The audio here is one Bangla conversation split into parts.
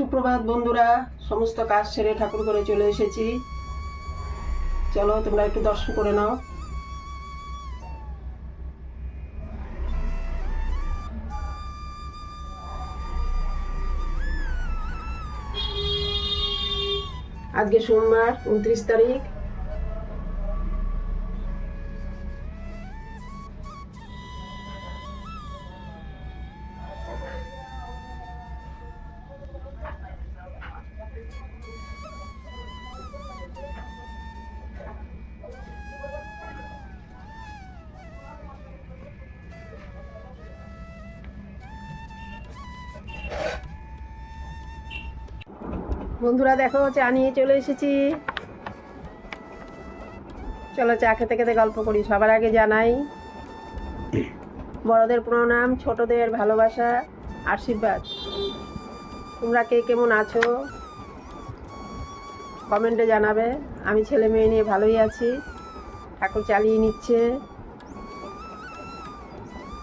সুপ্রভাত বন্ধুরা, সমস্ত কাজ সেরে ঠাকুর করে চলে এসেছি। চলো, তোমরা একটু দর্শন করে নাও। আজকে সোমবার, উনত্রিশ তারিখ। বন্ধুরা, দেখো, চা নিয়ে চলে এসেছি। চলো, চা খেতে খেতে গল্প করি। সবার আগে জানাই, বড়দের প্রণাম, ছোটদের ভালোবাসা, আশীর্বাদ। তোমরা কে কেমন আছো? কমেন্টে জানাবে। আমি ছেলে মেয়ে নিয়ে ভালোই আছি। ঠাকুর চালিয়ে নিচ্ছে।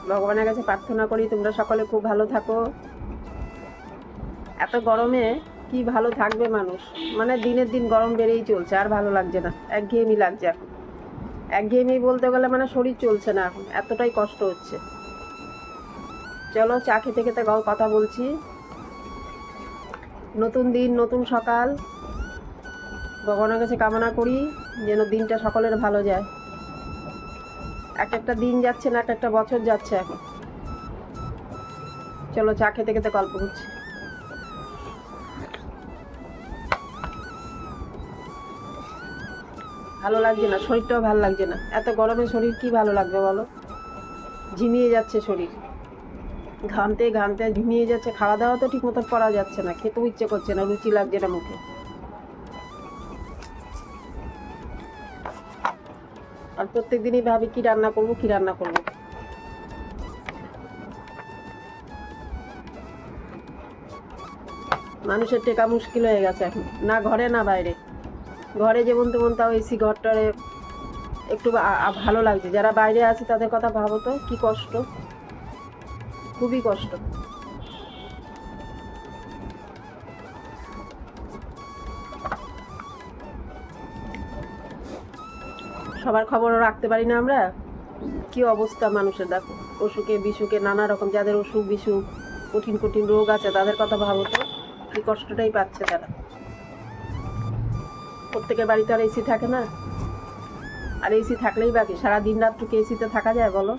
ভগবানের কাছে প্রার্থনা করি তোমরা সকলে খুব ভালো থাকো। এত গরমে কি ভালো থাকবে মানুষ? মানে দিনের দিন গরম বেড়েই চলছে, আর ভালো লাগছে না। একঘেয়েমি লাগছে এখন। একঘেয়েমি বলতে গেলে মানে শরীর চলছে না এখন, এতটাই কষ্ট হচ্ছে। চলো, চা খেতে খেতে কথা বলছি। নতুন দিন, নতুন সকাল। ভগবানের কাছে কামনা করি যেন দিনটা সকলের ভালো যায়। এক একটা দিন যাচ্ছে না, এক একটা বছর যাচ্ছে এখন। চলো, চা খেতে খেতে গল্প করছি। ভালো লাগছে না, শরীরটাও ভালো লাগছে না। এত গরমে শরীর কি ভালো লাগবে বলো? ঝিমিয়ে যাচ্ছে শরীর। ঘামতে ঘামতে ঝিমিয়ে যাচ্ছে খাওয়া দাওয়া তো ঠিক মতো করা যাচ্ছে না, খেতেও ইচ্ছে করছে না, রুচি লাগছে না মুখে। আর প্রত্যেক দিনই ভাবি কি রান্না করব, কি রান্না করব। মানুষের টেকা মুশকিল হয়ে গেছে এখন, না ঘরে না বাইরে। ঘরে যেমন তেমন তাও এসি ঘরটারে একটু ভালো লাগছে। যারা বাইরে আছে তাদের কথা ভাবো তো, কি কষ্ট? খুবই কষ্ট। সবার খবরও রাখতে পারি না আমরা। কি অবস্থা মানুষের, দেখো। অসুখে, বিসুখে, নানা রকম, যাদের অসুখ বিসুখ কঠিন কঠিন রোগ আছে, তাদের কথা ভাবো তো, কি কষ্টটাই পাচ্ছে তারা। প্রত্যেকের বাড়িতে আর এসি থাকে না। আর এসি থাকলেই বাকি। সারা দিন রাত্রকে এসিতে থাকা যায়, বলো?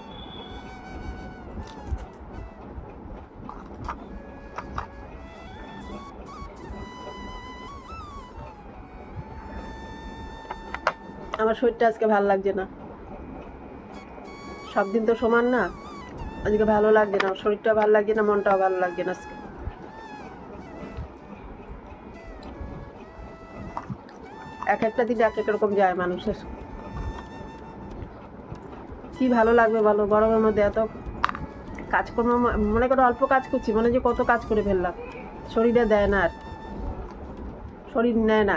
আমার শরীরটা আজকে ভালো লাগছে না। সব দিন তো সমান না। আজকে ভালো লাগছে না। শরীরটা ভালো লাগছে না, মনটাও ভালো লাগছে না আজকে। এক একটা দিন এক এক রকম যায় মানুষের। কি ভালো লাগবে বলো? গরমের মধ্যে এত কাজকর্ম, মনে করো অল্প কাজ করছি, মনে যে কত কাজ করে ফেললাম। শরীরে দেয় না আর। শরীর নেয় না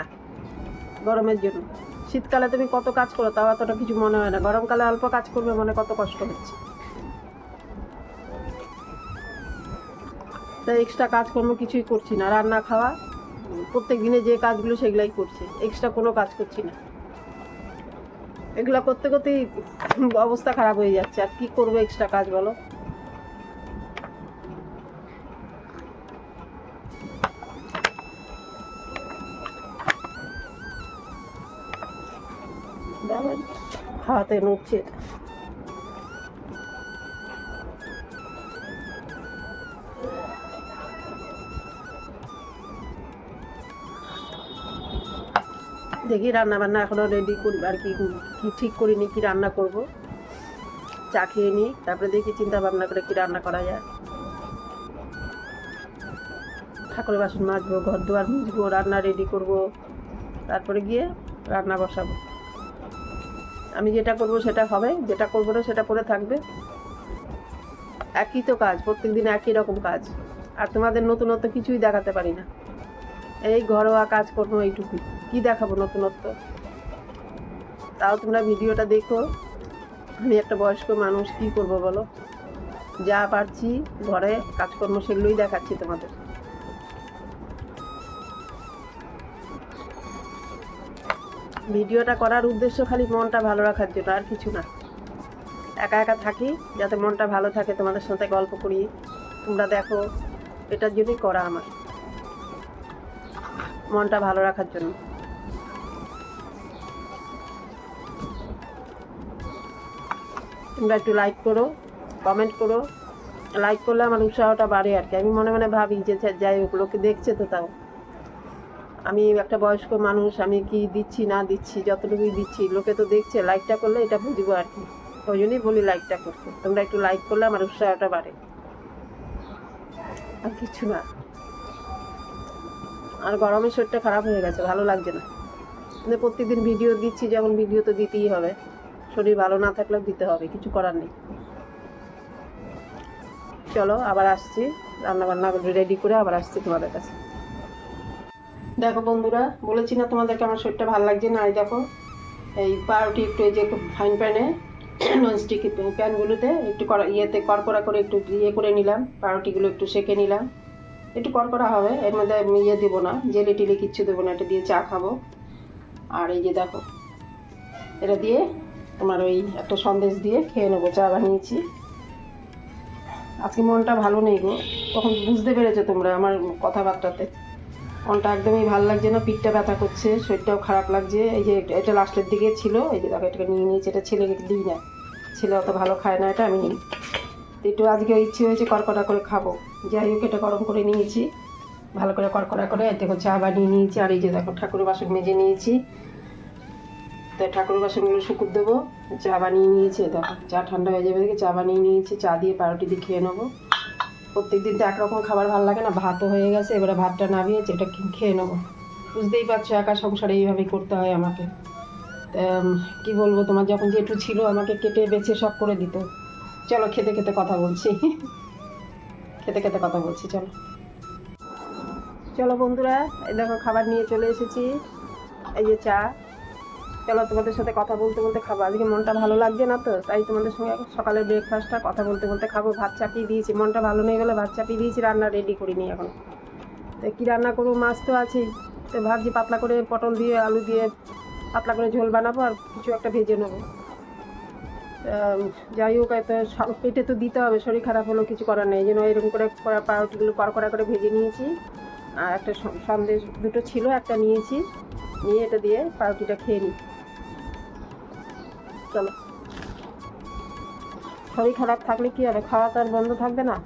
গরমের জন্য। শীতকালে তুমি কত কাজ করো, তাও এতটা কিছু মনে হয় না। গরমকালে অল্প কাজ করবে মনে কত কষ্ট হচ্ছে। তাই এক্সট্রা কাজকর্ম কিছুই করছি না। রান্না খাওয়া প্রত্যেক দিনে যে কাজগুলো সেগুলাই করছি এক্সট্রা কোনো কাজ করছি না। এগুলো করতে করতেই অবস্থা খারাপ হয়ে যাচ্ছে, আর কি করব এক্সট্রা কাজ বলো? হাতে নড়ছে দেখি রান্না বান্না এখনও রেডি করি, আর কি কি ঠিক করিনি, কি রান্না করব। চা খেয়ে নিই, তারপরে দেখি চিন্তা ভাবনা করে কি রান্না করা যায়। ঠাকুরের বাসন মাজবো, ঘর দুয়ার মুছবো রান্না রেডি করব, তারপরে গিয়ে রান্না বসাবো। আমি যেটা করব সেটা হবে, যেটা করব না সেটা পরে থাকবে। একই তো কাজ প্রত্যেক দিন একই রকম কাজ। আর তোমাদের নতুনত্ব কিছুই দেখাতে পারি না। এই ঘরোয়া কাজকর্ম এইটুকু কি দেখাবো নতুনত্ব? তাও তোমরা ভিডিওটা দেখো। আমি একটা বয়স্ক মানুষ, কি করব বলো? যা পারছি ঘরে কাজকর্ম সেগুলোই দেখাচ্ছি তোমাদের। ভিডিওটা করার উদ্দেশ্য খালি মনটা ভালো রাখার জন্য, আর কিছু না। একা একা থাকি, যাতে মনটা ভালো থাকে, তোমাদের সাথে গল্প করি। তোমরা দেখো, এটার জন্যই করা আমার। মনটা ভালো রাখার জন্য। তোমরা একটু লাইক করো কমেন্ট করো। লাইক করলে আমার উৎসাহটা বাড়ে আর কি। আমি মনে মনে ভাবি যে যাই হোক, লোকে দেখছে তো তাও। আমি একটা বয়স্ক মানুষ, আমি কি দিচ্ছি, না দিচ্ছি, যতটুকুই দিচ্ছি, লোকে তো দেখছে লাইকটা করলে এটা বুঝব আর কি। ওই জন্যই বলি লাইকটা করতে। তোমরা একটু লাইক করলে আমার উৎসাহটা বাড়ে। আর কিছু না। আর গরমে শরীরটা খারাপ হয়ে গেছে, ভালো লাগছে না। কিন্তু প্রত্যেকদিন ভিডিও দিচ্ছি, যেমন ভিডিও তো দিতেই হবে। শরীর ভালো না থাকলেও দিতে হবে, কিছু করার নেই। চলো, আবার আসছি। রান্না বান্না রেডি করে আবার আসছি তোমাদের কাছে। দেখো বন্ধুরা, বলেছি না তোমাদেরকে আমার শরীরটা ভালো লাগছে না? এই দেখো, এই পাউরুটি একটু, এই যে ফাইন প্যানে ননস্টিক প্যানগুলোতে একটু ইয়েতে কড়কড়া করে একটু ইয়ে করে নিলাম, পাউরুটিগুলো একটু সেকে নিলাম। একটু কড়কড়া হবে, এর মধ্যে ইয়ে দেবো না, জেলে টিলি কিচ্ছু দেবো না, এটা দিয়ে চা খাব। আর এই যে দেখো, এটা দিয়ে তোমার ওই একটা সন্দেশ দিয়ে খেয়ে নেব, চা বানিয়েছি। আজকে মনটা ভালো নেই গো, তখন বুঝতে পেরেছ তোমরা আমার কথাবার্তাতে। মনটা একদমই ভালো লাগছে না, পিঠটা ব্যথা করছে, শরীরটাও খারাপ লাগছে, এই যে এটা- লাস্টের দিকে ছিল, এই যে দেখো এটাকে নিয়ে নিয়েছি, এটা ছেলেকে দিই না। ছেলে অত ভালো খায় না এটা, আমি নিই একটু আজকে ইচ্ছে হয়েছে কড়কড়া করে খাব। যাই হোক, এটা গরম করে নিয়েছি। ভালো করে কড়কড়া করে দেখো চা বানিয়ে নিয়েছি, আর এই যে দেখো, ঠাকুরের বাসন মেজে নিয়েছি। তো ঠাকুরের বাসনগুলো শুকুর দেবো, চা বানিয়ে নিয়েছি দেখো, চা ঠান্ডা হয়ে যাবে দেখে চা বানিয়ে নিয়েছি, চা দিয়ে পাউরুটি দিয়ে খেয়ে নেব। প্রত্যেকদিন তো একরকম খাবার ভালো লাগে না, ভাতও হয়ে গেছে, এবারে ভাতটা নামিয়ে এটা খেয়ে নেব। বুঝতেই পারছ, একা সংসারে এইভাবেই করতে হয় আমাকে। কি বলব, তোমার যখন জেঠু ছিল, আমাকে কেটে বেছে সব করে দিত। চলো, খেতে খেতে কথা বলছি। খেতে খেতে কথা বলছি, চলো। চলো বন্ধুরা, এই দেখো খাবার নিয়ে চলে এসেছি। এই যে চা। চলো তোমাদের সাথে কথা বলতে বলতে খাব। আজকে মনটা ভালো লাগছে না তো, তাই তোমাদের সঙ্গে সকালের ব্রেকফাস্টটা কথা বলতে বলতে খাব। ভাত চাপিয়ে দিয়েছি, মনটা ভালো নেই বলে ভাত চাপিয়ে দিয়েছি, রান্না রেডি করিনি এখন। তো কী রান্না করব? মাছ তো আছেই। তো ভাবছি পাতলা করে পটল দিয়ে, আলু দিয়ে পাতলা করে ঝোল বানাবো আর কিছু একটা ভেজে নেব। যাই হোক, এত পেটে তো দিতে হবে, শরীর খারাপ হলেও কিছু করার নেই। যেন এরকম করে পাউরুটিগুলো কড়কড়া করে ভেজে নিয়েছি। আর একটা সন্দেশ দুটো ছিল, একটা নিয়েছি। নিয়ে এটা দিয়ে পাউরুটিটা খেয়ে নিই। চলো। শরীর খারাপ থাকলে কি হবে? খাওয়া তো আর বন্ধ থাকবে না?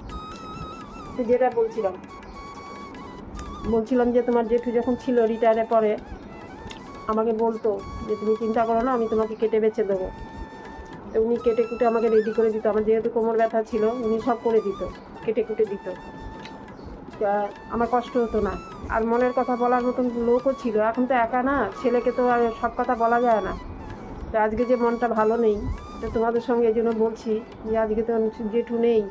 তো যেটা বলছিলাম বলছিলাম যে তোমার জেঠু যখন ছিল রিটায়ারের পরে, আমাকে বলতো যে, তুমি চিন্তা করো না, আমি তোমাকে কেটে বেছে দেবো। উনি কেটে কুটে আমাকে রেডি করে দিত। আমার যেহেতু কোমর ব্যথা ছিল, উনি সব করে দিত, কেটে কুটে দিত। আমার কষ্ট হতো না। আর মনের কথা বলার মতন লোকও ছিল। এখন তো একা না, ছেলেকে তো আর সব কথা বলা যায় না। তো আজকে যে মনটা ভালো নেই, তো তোমাদের সঙ্গে এই জন্য বলছি যে আজকে তো জেঠু নেই।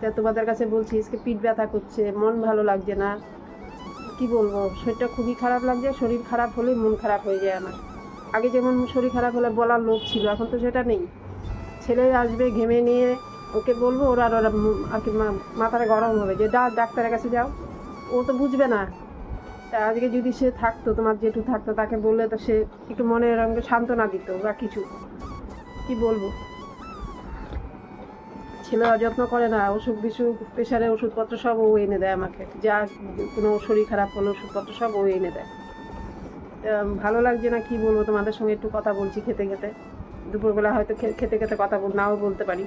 তা তোমাদের কাছে বলছি, আজকে পিঠ ব্যথা করছে, মন ভালো লাগছে না। কি বলব, শরীরটা খুবই খারাপ লাগছে, শরীর খারাপ হলেই মন খারাপ হয়ে যায় আমার। আগে যেমন শরীর খারাপ হলে বলার লোক ছিল, এখন তো সেটা নেই। ছেলে আসবে ঘেমে নিয়ে, ওকে বলব ওরা আর ওরা আর কি মাথাটা গরম হবে। যে যা ডাক্তারের কাছে যাও। ও তো বুঝবে না। তা আজকে যদি সে থাকতো, তোমার জেঠু থাকতো, তাকে বললে তো সে একটু মনে এরকম সান্ত্বনা দিত বা কিছু। কি বলব? ছেলে অযত্ন করে না। অসুখ বিসুখ প্রেশারের ওষুধপত্র সব ও এনে দেয় আমাকে। যা কোনো শরীর খারাপ হলো ওষুধপত্র সব ও এনে দেয়। ভালো লাগছে না কি বলব? তোমাদের সঙ্গে একটু কথা বলছি খেতে খেতে। দুপুরবেলা হয়তো খেতে খেতে কথা নাও বলতে পারি।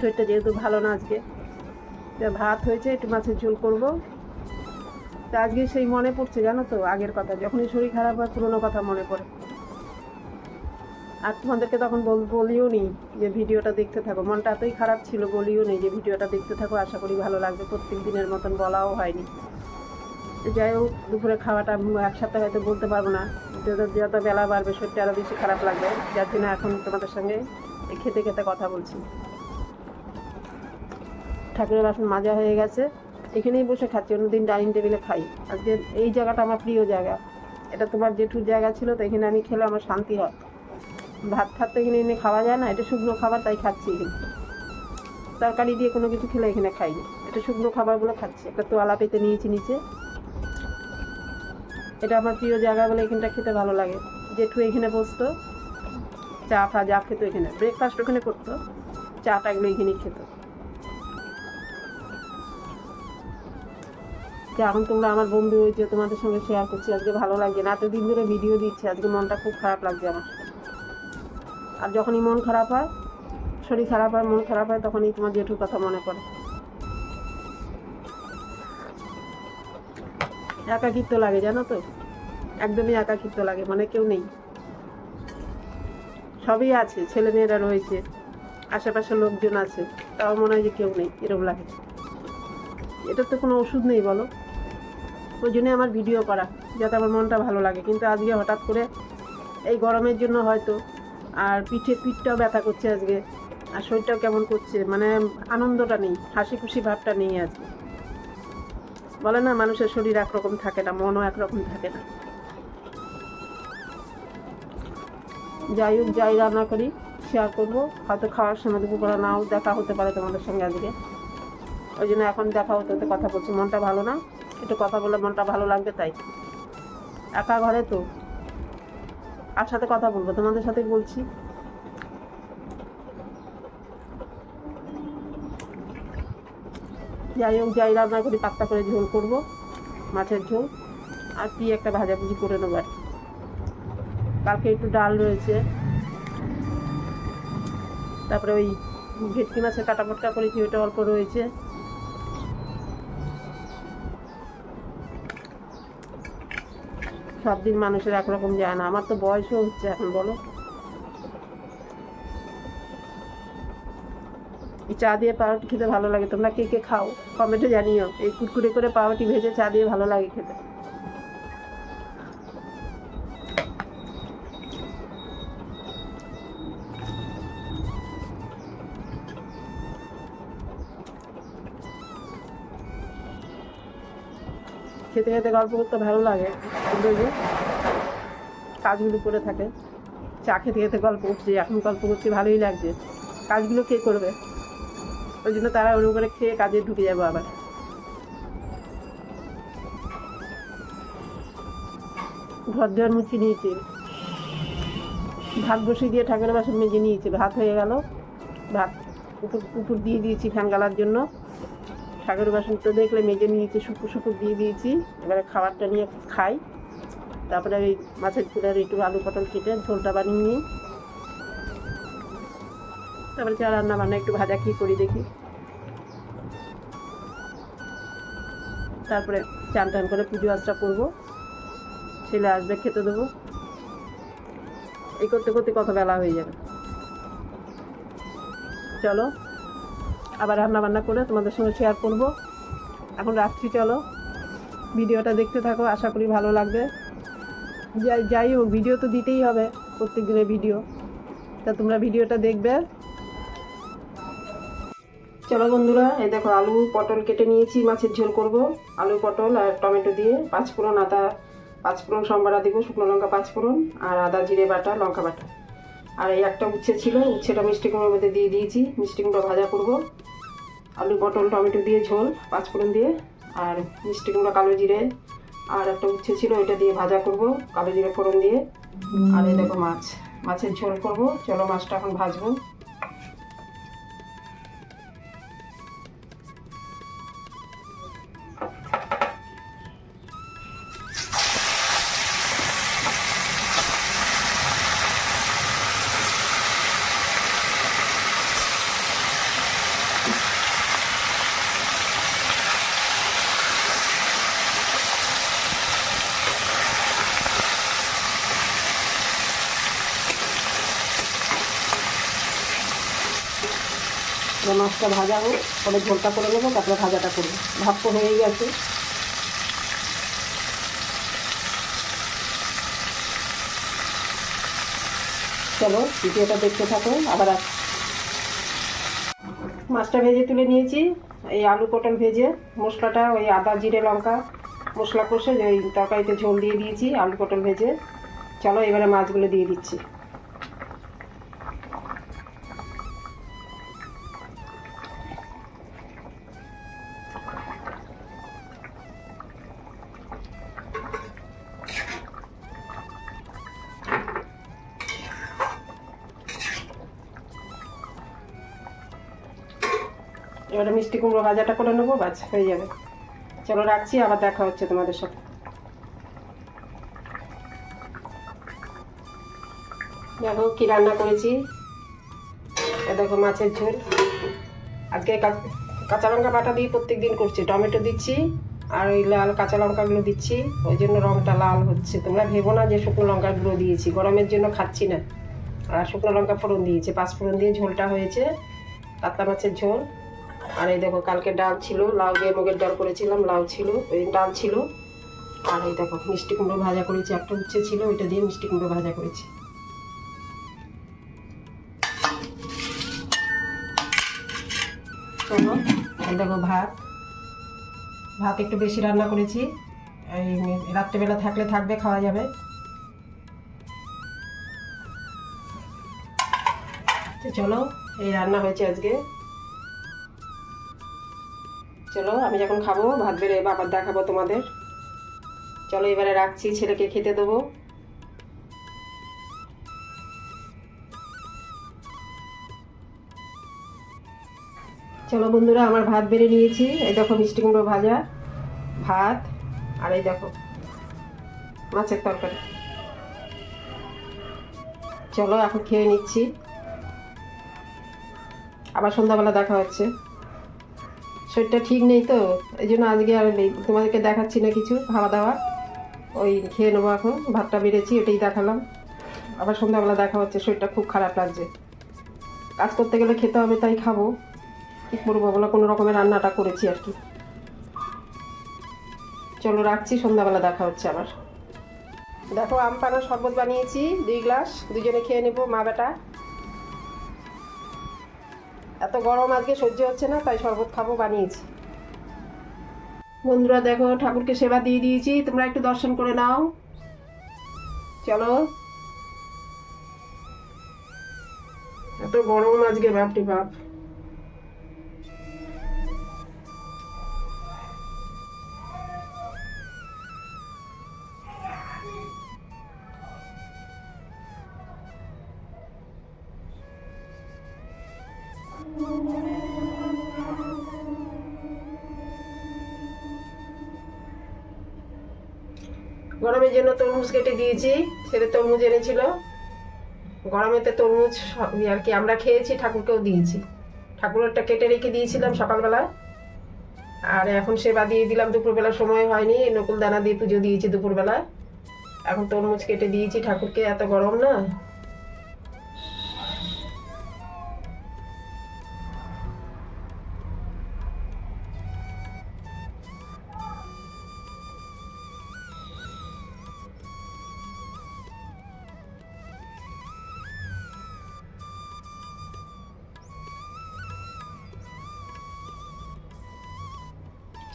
শরীরটা যেহেতু ভালো না আজকে। ভাত হয়েছে, একটু মাছের ঝোল করব। তা আজকে সেই মনে পড়ছে, জানো তো, আগের কথা, যখনই শরীর খারাপ হয়, পুরোনো কথা মনে পড়ে। আর তোমাদেরকে তখন বল- বলিও নি যে ভিডিওটা দেখতে থাকো। মনটা এতই খারাপ ছিল, বলিও নি যে ভিডিওটা দেখতে থাকো, আশা করি ভালো লাগবে। প্রত্যেক দিনের মতন বলাও হয়নি। যাই হোক, দুপুরে খাওয়াটা এক একসাথে হয়তো বলতে পারব না। যত বেলা বাড়বে, শরীরটা আরও বেশি খারাপ লাগবে। যার জন্য এখন তোমাদের সঙ্গে খেতে খেতে কথা বলছি। ঠাকুরের বাসন মাজা হয়ে গেছে। এখানেই বসে খাচ্ছি, অন্যদিন ডাইনিং টেবিলে খাই। আজকে এই জায়গাটা আমার প্রিয় জায়গা। এটা তোমার জেঠুর জায়গা ছিল, তো এখানে আমি খেলে আমার শান্তি হয়। ভাত ভাত তো এখানে এনে খাওয়া যায় না, এটা শুকনো খাবার, তাই খাচ্ছি এখানে। তরকারি দিয়ে কোনো কিছু খেলে এখানে খাইনি। এটা শুকনো খাবার বলে খাচ্ছি। একটা তোয়ালা পেতে নিয়েছি নিচে। এটা আমার প্রিয় জায়গা বলে এখানটা খেতে ভালো লাগে। জেঠু এখানে বসতো, চা ফা যা খেতো এখানে। ব্রেকফাস্ট ওখানে করতো, চাটা এগুলো এখানেই খেত। এখন তোমরা আমার বন্ধু হয়েছে তোমাদের সঙ্গে শেয়ার করছি, আজকে ভালো লাগছে। না এতদিন ধরে ভিডিও দিচ্ছে, আজকে মনটা খুব খারাপ লাগছে আমার। আর যখনই মন খারাপ হয়, শরীর খারাপ হয়, মন খারাপ হয়, তখনই তোমার জেঠুর কথা মনে পড়ে। একাকিত্ব লাগে, জানো তো? একদমই একাকিত্ব লাগে মানে কেউ নেই। সবই আছে ছেলে মেয়েরা রয়েছে, আশেপাশে লোকজন আছে, তাও মনে হয় যে কেউ নেই, এরকম লাগে। এটার তো কোনো ওষুধ নেই, বলো? ওই জন্যই আমার ভিডিও করা, যাতে আমার মনটা ভালো লাগে। কিন্তু আজকে হঠাৎ করে এই গরমের জন্য হয়তো, আর পিঠে পিঠটাও ব্যথা করছে আজকে, আর শরীরটাও কেমন করছে মানে আনন্দটা নেই, হাসি খুশি ভাবটা নেই আজকে। বলে না, মানুষের শরীর একরকম থাকে না, মনও একরকম থাকে না। যাই হোক, যাই রান্না করি শেয়ার করব। হয়তো খাওয়ার সময় দুপুরবেলা নাও দেখা হতে পারে তোমাদের সঙ্গে আজকে। ওই জন্য এখন দেখা হতে হতে কথা বলছি, মনটা ভালো না? একটু কথা বলে মনটা ভালো লাগবে তাই। একা ঘরে তো? আর সাথে কথা বলব, তোমাদের সাথে বলছি। যাই হোক, যাই রান্না করি পাত্তা করে ঝোল করব, মাছের ঝোল, আর কি একটা ভাজাভুজি করে নেব আর কি। কালকে একটু ডাল রয়েছে। তারপরে ওই ভেটকি মাছের কাটা পটকা করেছি, ওইটা অল্প রয়েছে। সব দিন মানুষের একরকম যায় না, আমার তো বয়সও হচ্ছে এখন, বলো? চা দিয়ে পাউরুটি খেতে ভালো লাগে। তোমরা কে কে খাও কমেন্টে জানিও। এই কুরকুরে করে পাউরুটি ভেজে চা দিয়ে ভালো লাগে খেতে। খেতে খেতে গল্প করতে ভালো লাগে। কিন্তু যে কাজগুলো করে থাকে, চা খেতে খেতে গল্প করছি, এখন গল্প করছি, ভালোই লাগছে। কাজগুলো কে করবে? ওই জন্য তারা ওরকম করে খেয়ে কাজে ঢুকে যাব আবার। ঘর দেওয়ার মুচি নিয়েছে। ভাত বসিয়ে দিয়ে ঠাকুরের বাসন মেজে নিয়েছে। ভাত হয়ে গেল। ভাত উপর উপর দিয়ে দিয়েছি ফ্যান গালার জন্য। ঠাকুরের বাসন তো দেখলে মেজে নিয়েছি শুকুর শুকুর দিয়ে দিয়েছি। এবারে খাবারটা নিয়ে খাই। তারপরে ওই মাছের ঝোলের একটু আলু পটল কেটে ঝোলটা বানিয়ে নিই। তারপরে চা রান্না বান্না একটু ভাজা কি করি দেখি। তারপরে চান টান করে পুজো আচরা করব। ছেলে আসবে, খেতে দেবো। এই করতে করতে কত বেলা হয়ে যাবে। চলো, আবার রান্না বান্না করে তোমাদের সঙ্গে শেয়ার করব। এখন রাত্রি চলো। ভিডিওটা দেখতে থাকো, আশা করি ভালো লাগবে। যাই যাই হোক, ভিডিও তো দিতেই হবে প্রত্যেক দিনের ভিডিও। তা তোমরা ভিডিওটা দেখবে। চলো বন্ধুরা, এই দেখো আলু পটল কেটে নিয়েছি, মাছের ঝোল করব। আলু পটল আর টমেটো দিয়ে পাঁচ পাঁচফোড়ন আদা, পাঁচফোড়ন সম্বারা দিব, শুকনো লঙ্কা পাঁচ পাঁচফোড়ন আর আদা, জিরে বাটা, লঙ্কা বাটা। আর এই একটা উচ্ছে ছিল, উচ্ছেটা মিষ্টি কুমড়োর মধ্যে দিয়ে দিয়েছি, মিষ্টি কুমড়ো ভাজা করব। আলু পটল, টমেটো দিয়ে ঝোল পাঁচ পাঁচফোড়ন দিয়ে আর মিষ্টি কুমড়ো, কালো জিরে আর একটা উচ্ছে ছিল, ওইটা দিয়ে ভাজা করব, কালো জিরে ফোড়ন দিয়ে। আর এই দেখো মাছ, মাছের ঝোল করব। চলো মাছটা এখন ভাজবো। মাছটা ভাজা হোক, পরে ঝোলটা করে নেব, তারপরে ভাজাটা করব। তো হয়েই গেছে। চলো, ভিডিওটা দেখতে থাকো, আবার আস মাছটা ভেজে তুলে নিয়েছি। এই আলু পটল ভেজে, মশলাটা, ওই আদা, জিরে, লঙ্কা, মশলা কষে ওই তরকারিতে ঝোল দিয়ে দিয়েছি, আলু পটল ভেজে। চলো, এবারে মাছগুলো দিয়ে দিচ্ছি। এবারে মিষ্টি কুমড়ো ভাজাটা করে নেব, বাস হয়ে যাবে। চলো রাখছি, আবার দেখা হচ্ছে তোমাদের সাথে। দেখো কি রান্না করেছি। দেখো মাছের ঝোল। আজকে কাঁচা লঙ্কা বাটা দিয়ে প্রত্যেক দিন করছি। টমেটো দিচ্ছি, আর ওই লাল কাঁচা লঙ্কাগুলো দিচ্ছি। ওই জন্য রঙটা লাল হচ্ছে। তোমরা ভেবো না যে শুকনো লঙ্কাগুলো দিয়েছি। গরমের জন্য খাচ্ছি না। আর শুকনো লঙ্কা ফোড়ন দিয়েছে। পাঁচ ফোড়ন দিয়ে ঝোলটা হয়েছে। কাতলা মাছের ঝোল। আর এই দেখো, কালকে ডাল ছিল, লাউ দিয়ে মুগের ডাল করেছিলাম, লাউ ছিল, ওই ডাল ছিল। আর এই দেখো, মিষ্টি কুমড়ো ভাজা করেছি, একটা উচ্ছে ছিল, ওইটা দিয়ে মিষ্টি কুমড়ো ভাজা করেছি। চলো, এই দেখো ভাত। ভাত একটু বেশি রান্না করেছি। এই রাত্রেবেলা থাকলে থাকবে, খাওয়া যাবে। তো চলো, এই রান্না হয়েছে আজকে। চলো, আমি যখন খাব, ভাত বেড়ে আবার দেখাবো তোমাদের। চলো, এবারে রাখছি, ছেলেকে খেতে দেবো। চলো বন্ধুরা, আমার ভাত বেড়ে নিয়েছি। এই দেখো, মিষ্টি কুমড়ো ভাজা, ভাত, আর এই দেখো, মাছের তরকারি। চলো, এখন খেয়ে নিচ্ছি। আবার সন্ধ্যাবেলা দেখা হচ্ছে। শরীরটা ঠিক নেই তো, এই জন্য আজকে আর নেই। তোমাদেরকে দেখাচ্ছি না কিছু, খাওয়া দাওয়া। ওই খেয়ে নেব এখন, ভাতটা বেড়েছি এটাই দেখালাম। আবার সন্ধ্যাবেলা দেখা হচ্ছে, শরীরটা খুব খারাপ লাগছে। কাজ করতে গেলে খেতে হবে, তাই খাব। কী করব বলো, কোনো রকমের রান্নাটা করেছি আর কি। চলো রাখছি, সন্ধ্যাবেলা দেখা হচ্ছে আবার। দেখো, আম পানার শরবত বানিয়েছি, দুই গ্লাস, দুজনে খেয়ে নেব মা বেটা এত গরম আজকে সহ্য হচ্ছে না, তাই শরবত খাব, বানিয়েছি। বন্ধুরা দেখো, ঠাকুরকে সেবা দিয়ে দিয়েছি, তোমরা একটু দর্শন করে নাও। চলো। এত গরম আজকে বাপটি বাপ। গরমের জন্য তরমুজ কেটে দিয়েছি ছেলে তরমুজ এনেছিল। গরমেতে তরমুজ ইয়ে আর কি আমরা খেয়েছি, ঠাকুরকেও দিয়েছি। ঠাকুরটা কেটে রেখে দিয়েছিলাম সকালবেলা। আর এখন সেবা দিয়ে দিলাম দুপুরবেলা সময় হয়নি, নকুল দানা দিয়ে পুজো দিয়েছি দুপুরবেলা এখন তরমুজ কেটে দিয়েছি ঠাকুরকে, এত গরম না।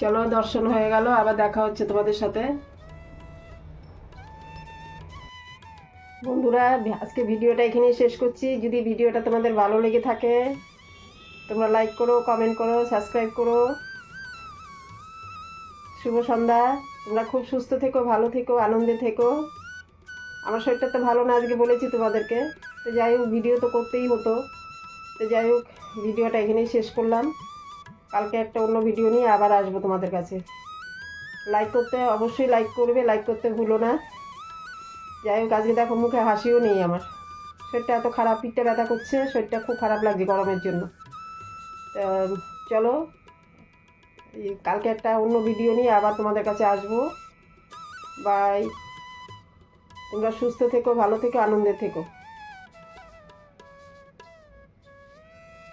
চলো, দর্শন হয়ে গেল, আবার দেখা হচ্ছে তোমাদের সাথে। বন্ধুরা, আজকে ভিডিওটা এখানেই শেষ করছি। যদি ভিডিওটা তোমাদের ভালো লেগে থাকে, তোমরা লাইক করো কমেন্ট করো সাবস্ক্রাইব করো। শুভ সন্ধ্যা। তোমরা খুব সুস্থ থেকো, ভালো থেকো, আনন্দে থেকো। আমার শরীরটা তো ভালো না, আজকে বলেছি তোমাদেরকে। তো যাই হোক, ভিডিও তো করতেই হতো। তো যাই হোক, ভিডিওটা এখানেই শেষ করলাম। কালকে একটা অন্য ভিডিও নিয়ে আবার আসব তোমাদের কাছে। লাইক করতে অবশ্যই লাইক করবে লাইক করতে ভুলো না। যাই হোক, আজকে দেখো মুখে হাসিও নেই আমার। শরীরটা এত খারাপ, পিঠটা ব্যথা করছে, শরীরটা খুব খারাপ লাগছে গরমের জন্য। চলো কালকে একটা অন্য ভিডিও নিয়ে আবার তোমাদের কাছে আসব। বাই তোমরা সুস্থ থেকো, ভালো থেকো, আনন্দে থেকো।